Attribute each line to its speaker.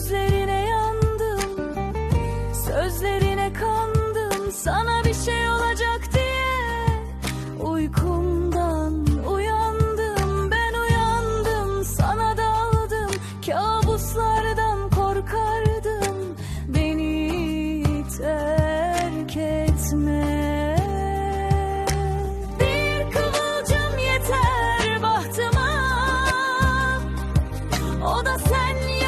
Speaker 1: Sözlerine yandım Sözlerine kandım. Sana bir şey olacak diye Uykumdan uyandım. Ben uyandım Sana daldım. Kabuslardan korkardım. Beni terk etme. Bir yeter bahtıma. O da sen